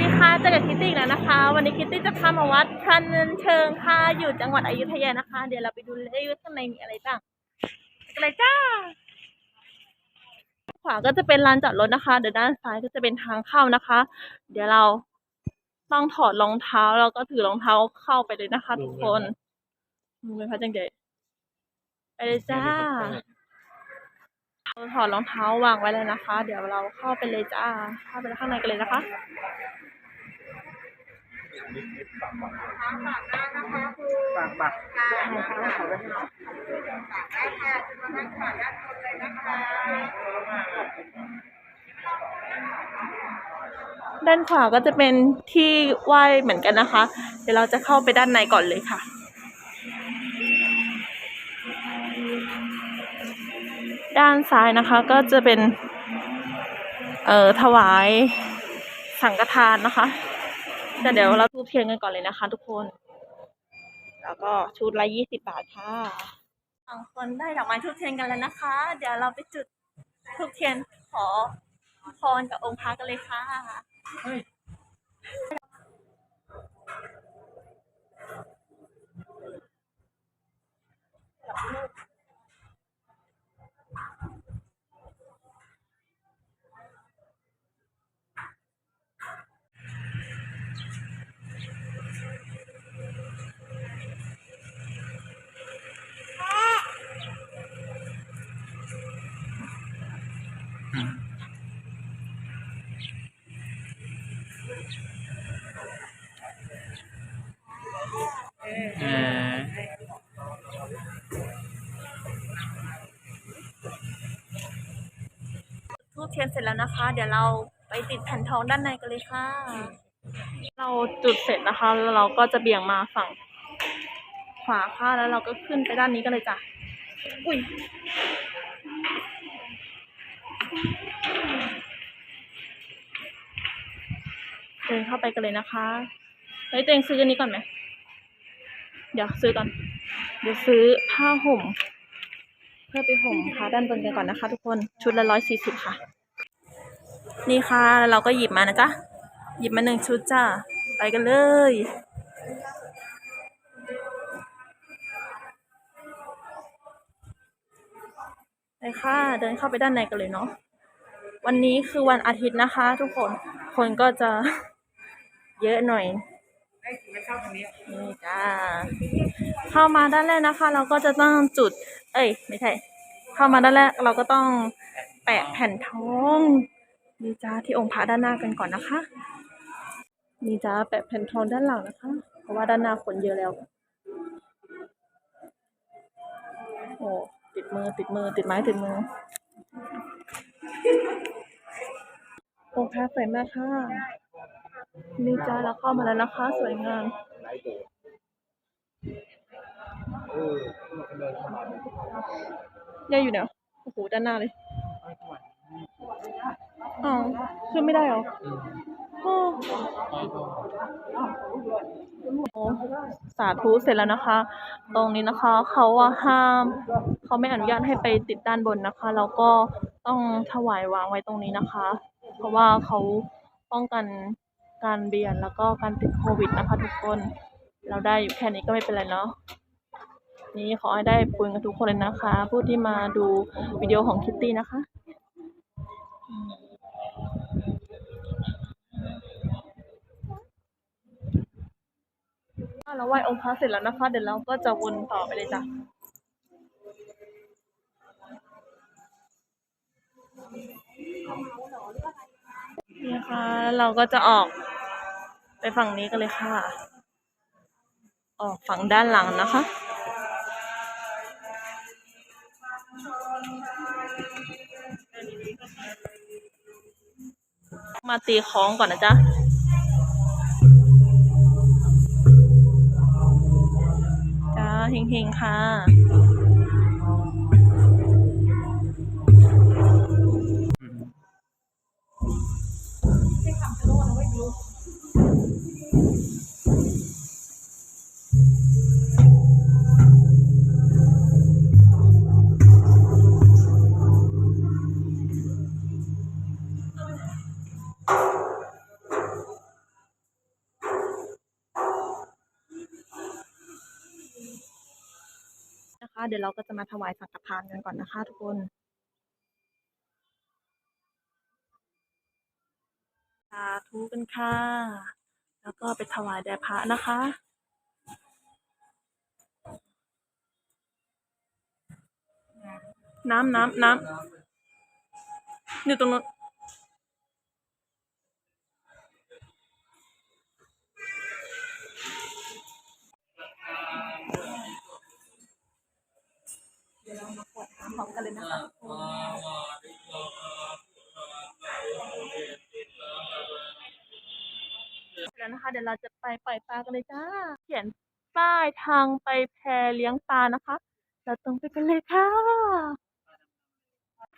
ดีค่ะเจอกับคิตตี้อีกแล้วนะคะ วันนี้คิตตี้จะพามาวัดพระเนินเชิงค่ะ อยู่จังหวัดอยุธยานะคะ เดี๋ยวเราไปดูเลยว่าข้างในมีอะไรบ้างไปกันเลยจ้า ขวาก็จะเป็นลานจอดรถนะคะ เดี๋ยวด้านซ้ายก็จะเป็นทางเข้านะคะ เดี๋ยวเราต้องถอดรองเท้าแล้วก็ถือรองเท้าเข้าไปเลยนะคะ ทุกคนมือเป็นพระจังเดชไปเลยจ้าเราถอดรองเท้าวางไว้เลยนะคะ เดี๋ยวเราเข้าไปเลยจ้า เข้าไปข้างในกันเลยนะคะ ฝากบัตรด้านขวาก็จะเป็นที่ไหว้เหมือนกันนะคะ เดี๋ยวเราจะเข้าไปด้านในก่อนเลยค่ะด้านซ้ายนะคะก็จะเป็น เอ่อถวายสังฆทานนะคะ แต่เดี๋ยวเราทูบเทียนกันก่อนเลยนะคะ ทุกคน แล้วก็ชุดละยี่สิบบาทค่ะบางคนได้ดอกไม้ทูบเทียนกันแล้วนะคะ เดี๋ยวเราไปจุดทูบเทียนขอพรกับองค์พระกันเลยค่ะ ทียนเสร็จแล้วนะคะ เดี๋ยวเราไปติดแผ่นทองด้านในกันเลยค่ะ เราจุดเสร็จนะคะ แล้วเราก็จะเบี่ยงมาฝั่งขวาค่ะแล้วเราก็ขึ้นไปด้านนี้กันเลยจ้ะอุ้ยเดินเข้าไปกันเลยนะคะเฮ้ยตัวเองซื้ออันนี้ก่อนไหมเดี๋ยวซื้อก่อน เดี๋ยวซื้อผ้าห่ม เพื่อไปห่มผ้าด้านบนกันก่อนนะคะ ทุกคนชุดละร้อยสี่สิบค่ะ นี่ค่ะ เราก็หยิบมานะจ๊ะ หยิบมาหนึ่งชุดจ้าไปกันเลย ไปค่ะ เดินเข้าไปด้านในกันเลยเนาะ วันนี้คือวันอาทิตย์นะคะ ทุกคน คนก็จะเยอะหน่อยนี้นี่จ้า เข้ามาด้านแรกนะคะ เราก็จะต้องจุด เอ้ย ไม่ใช่ เข้ามาด้านแรกเราก็ต้องแปะแผ่นทอง นี่จ้าที่องค์พระด้านหน้ากันก่อนนะคะ นี่จ้าแปะแผ่นทองด้านหลังนะคะ เพราะว่าด้านหน้าคนเยอะแล้ว โอ้ติดมือติดมือติดไม้ติดมือ องค์พระสวยมากค่ะ นี่จ้าเราเข้ามาแล้วนะคะ สวยงามเออเดินเข้ามาย่าอยู่ไหนวะโอ้โหด้านหน้าเลย อ๋อขึ้นไม่ได้เหรออ๋อสาธุเสร็จแล้วนะคะ ตรงนี้นะคะเขาว่าห้าม เขาไม่อนุญาตให้ไปติดด้านบนนะคะ แล้วก็ต้องถวายวางไว้ตรงนี้นะคะ เพราะว่าเขาป้องกันการเบียดแล้วก็การติดโควิดนะคะ ทุกคน เราได้อยู่แค่นี้ก็ไม่เป็นไรเนาะนี่ขอให้ได้ปุญกันทุกคนเลยนะคะ ผู้ที่มาดูวิดีโอของคิตตี้นะคะอืมถ้า เราไหว้องค์พระเสร็จแล้วนะคะ เดี๋ยวเราก็จะวนต่อไปเลยจ้ะนี่นะคะเราก็จะออกไปฝั่งนี้กันเลยค่ะ ออกฝั่งด้านหลังนะคะมาตีคองก่อนนะจ๊ะ เฮงๆค่ะ เดี๋ยวเราก็จะมาถวายสังฆทานกันก่อนนะคะ ทุกคนสาธุกันค่ะ แล้วก็ไปถวายแด่พระนะคะน้ำน้ำน้ำอยู่ตรงนู้น กันเลยนะคะทุกคนแล้วนะคะ เดี๋ยวเราจะไปปล่อยปลากันเลยจ้า เขียนป้ายทางไปแพเลี้ยงปลานะคะ เราตรงไปกันเลยค่ะ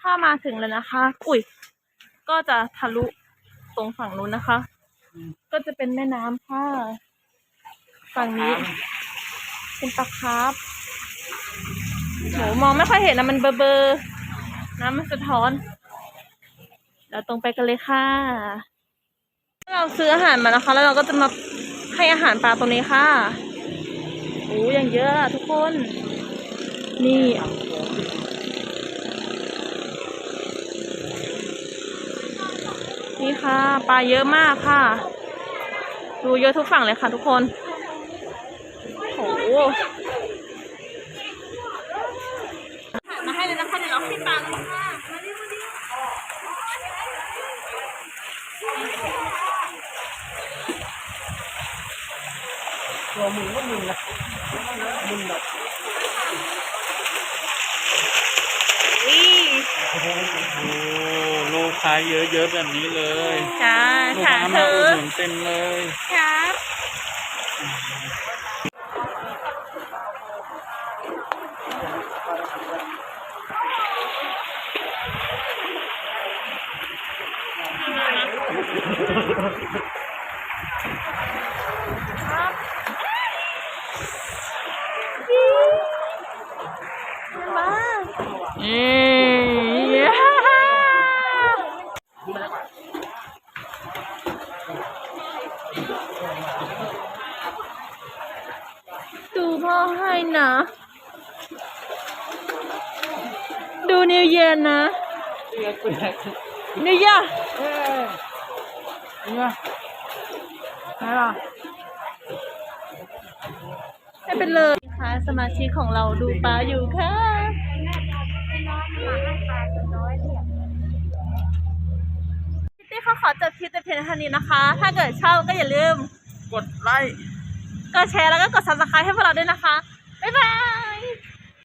ถ้ามาถึงแล้วนะคะ อุ้ย ก็จะทะลุตรงฝั่งนู้นนะคะ ก็จะเป็นแม่น้ำค่ะ ฝั่งนี้ เป็นปลาคาร์ฟ โหมองไม่ค่อยเห็นนะมันเบอร์เบอน้ำมันสะท้อน เราตรงไปกันเลยค่ะ เราซื้ออาหารมานะคะ แล้วเราก็จะมาให้อาหารปลาตรงนี้ค่ะโอ้ยังเยอะทุกคน นี่นี่ค่ะปลาเยอะมากค่ะ ดูเยอะทุกฝั่งเลยค่ะทุกคนโหมาให้เลยนะคะเดี๋ยวเราให้ปลาเลยค่ะ มาดิมาดิอุ้ย โอ้ลูก ค้าเยอะๆแบบนี้เลยค่ะลูกค่ะค้าเธมาอุดอหนุนเต็มเลยครับครับบ้าเย้ดูพ่อให้ นะ ดูนิวเยียนะนิวเยียเนี่ยไหนล่ะให้เป็นเลยค่ะ สมาชิกของเราดูปลาอยู่ค่ะพี่ตี้เขาขอจบคลิปแต่เพียงเท่านี้นะคะ ถ้าเกิดชอบก็อย่าลืม กดไลค์ กดแชร์แล้วก็กด subscribe ให้พวกเราด้วยนะคะ 拜拜。